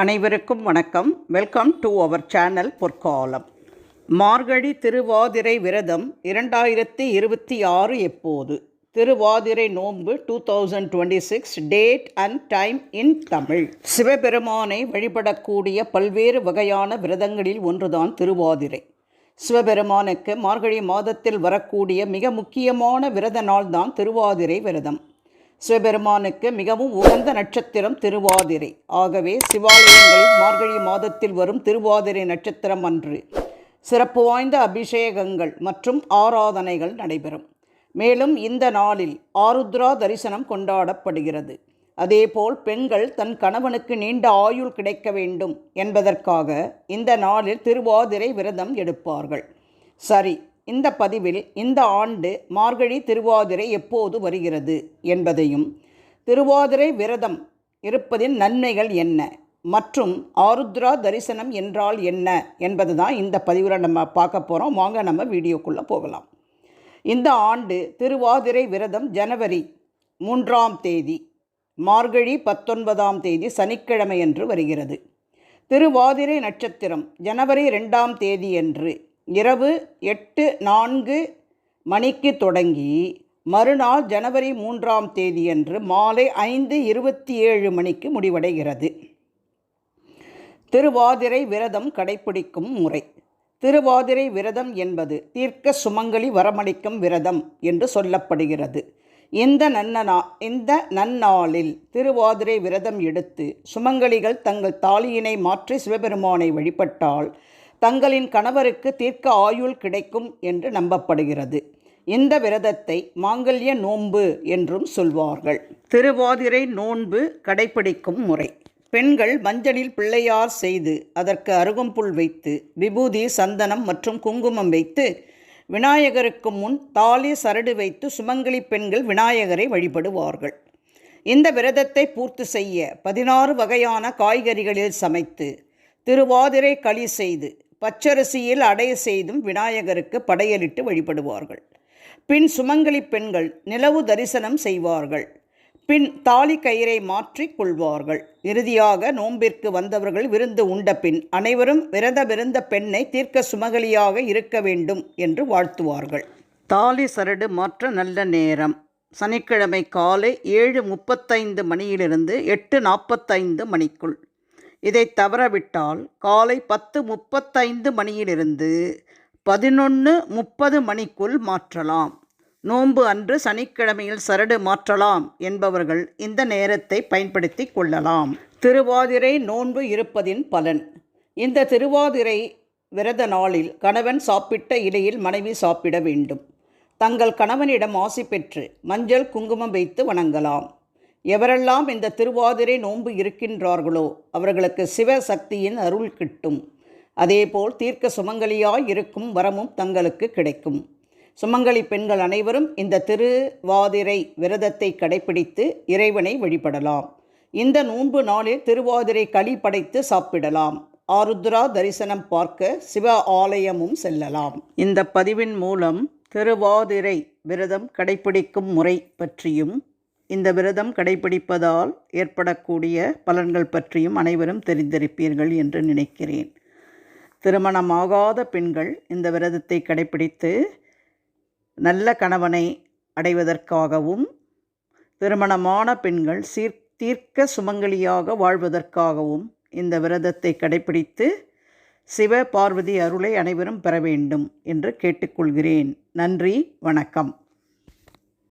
அனைவருக்கும் வணக்கம். Welcome to our channel பொற்காலம் மார்கழி திருவாதிரை விரதம் இரண்டாயிரத்தி இருபத்தி ஆறு எப்போது? திருவாதிரை நோன்பு two thousand twenty six date and time in Tamil சிவபெருமானை வழிபடக்கூடிய பல்வேறு வகையான விரதங்களில் ஒன்றுதான் திருவாதிரை. சிவபெருமானுக்கு மார்கழி மாதத்தில் வரக்கூடிய மிக முக்கியமான விரத நாள் தான் திருவாதிரை விரதம். சிவபெருமானுக்கு மிகவும் உகந்த நட்சத்திரம் திருவாதிரை. ஆகவே சிவாலயங்களில் மார்கழி மாதத்தில் வரும் திருவாதிரை நட்சத்திரம் அன்று சிறப்பு வாய்ந்த அபிஷேகங்கள் மற்றும் ஆராதனைகள் நடைபெறும். மேலும் இந்த நாளில் ஆருத்ரா தரிசனம் கொண்டாடப்படுகிறது. அதேபோல் பெண்கள் தன் கணவனுக்கு நீண்ட ஆயுள் கிடைக்க வேண்டும் என்பதற்காக இந்த நாளில் திருவாதிரை விரதம் எடுப்பார்கள். சரி இந்த பதிவில் இந்த ஆண்டு மார்கழி திருவாதிரை எப்போது வருகிறது என்பதையும் திருவாதிரை விரதம் இருப்பதின் நன்மைகள் என்ன மற்றும் ஆருத்ரா தரிசனம் என்றால் என்ன என்பது தான் இந்த பதிவில் நம்ம பார்க்க போகிறோம் வாங்க நம்ம வீடியோக்குள்ளே போகலாம். இந்த ஆண்டு திருவாதிரை விரதம் ஜனவரி மூன்றாம் தேதி மார்கழி பத்தொன்பதாம் தேதி சனிக்கிழமையன்று வருகிறது. திருவாதிரை நட்சத்திரம் ஜனவரி ரெண்டாம் தேதியன்று இரவு எட்டு நான்கு மணிக்கு தொடங்கி மறுநாள் ஜனவரி மூன்றாம் தேதியன்று மாலை ஐந்து இருபத்தி ஏழு மணிக்கு முடிவடைகிறது. திருவாதிரை விரதம் கடைப்பிடிக்கும் முறை. திருவாதிரை விரதம் என்பது தீர்க்க சுமங்கலி வரமளிக்கும் விரதம் என்று சொல்லப்படுகிறது. இந்த நன்னனா இந்த நன்னாளில் திருவாதிரை விரதம் எடுத்து சுமங்கலிகள் தங்கள் தாலியினை மாற்றி சிவபெருமானை வழிபட்டால் தங்களின் கணவருக்கு தீர்க்க ஆயுள் கிடைக்கும் என்று நம்பப்படுகிறது. இந்த விரதத்தை மாங்கல்ய நோன்பு என்றும் சொல்வார்கள். திருவாதிரை நோன்பு கடைப்பிடிக்கும் முறை. பெண்கள் மஞ்சளில் பிள்ளையார் செய்து அதற்கு அருகம்புல் வைத்து விபூதி சந்தனம் மற்றும் குங்குமம் வைத்து விநாயகருக்கு முன் தாலி சரடு வைத்து சுமங்கலி பெண்கள் விநாயகரை வழிபடுவார்கள். இந்த விரதத்தை பூர்த்தி செய்ய பதினாறு வகையான காய்கறிகளில் சமைத்து திருவாதிரை களி செய்து பச்சரிசியில் அடைய செய்தும் விநாயகருக்கு படையலிட்டு வழிபடுவார்கள். பின் சுமங்கலி பெண்கள் நிலவு தரிசனம் செய்வார்கள். பின் தாலி கயிறை மாற்றிக் கொள்வார்கள். இறுதியாக நோன்பிற்கு வந்தவர்கள் விருந்து உண்ட பின் அனைவரும் விரத விருந்த பெண்ணை தீர்க்க சுமகலியாக இருக்க வேண்டும் என்று வாழ்த்துவார்கள். தாலி சரடு மாற்ற நல்ல நேரம். சனிக்கிழமை காலை ஏழு முப்பத்தைந்து மணியிலிருந்து எட்டு நாற்பத்தைந்து மணிக்குள். இதை தவறவிட்டால் காலை பத்து முப்பத்தைந்து மணியிலிருந்து பதினொன்று முப்பது மணிக்குள் மாற்றலாம். நோன்பு அன்று சனிக்கிழமையில் சரடு மாற்றலாம் என்பவர்கள் இந்த நேரத்தை பயன்படுத்தி கொள்ளலாம். திருவாதிரை நோன்பு இருப்பதின் பலன். இந்த திருவாதிரை விரத நாளில் கணவன் சாப்பிட்ட இலையில் மனைவி சாப்பிட வேண்டும். தங்கள் கணவனிடம் ஆசி பெற்று மஞ்சள் குங்குமம் வைத்து வணங்கலாம். எவரெல்லாம் இந்த திருவாதிரை நோன்பு இருக்கின்றார்களோ அவர்களுக்கு சிவசக்தியின் அருள் கிட்டும். அதேபோல் தீர்க்க சுமங்கலியாய் இருக்கும் வரமும் தங்களுக்கு கிடைக்கும். சுமங்கலி பெண்கள் அனைவரும் இந்த திருவாதிரை விரதத்தை கடைபிடித்து இறைவனை வழிபடலாம். இந்த நோன்பு நாளில் திருவாதிரை களி படைத்து சாப்பிடலாம். ஆருத்ரா தரிசனம் பார்க்க சிவ ஆலயமும் செல்லலாம். இந்த பதிவின் மூலம் திருவாதிரை விரதம் கடைபிடிக்கும் முறை பற்றியும் இந்த விரதம் கடைபிடிப்பதால் ஏற்படக்கூடிய பலன்கள் பற்றியும் அனைவரும் தெரிந்திருப்பீர்கள் என்று நினைக்கிறேன். திருமணமாகாத பெண்கள் இந்த விரதத்தை கடைபிடித்து நல்ல கணவனை அடைவதற்காகவும் திருமணமான பெண்கள் சீர் தீர்க்க சுமங்கலியாக வாழ்வதற்காகவும் இந்த விரதத்தை கடைபிடித்து சிவ பார்வதி அருளை அனைவரும் பெற வேண்டும் என்று கேட்டுக்கொள்கிறேன். நன்றி வணக்கம்.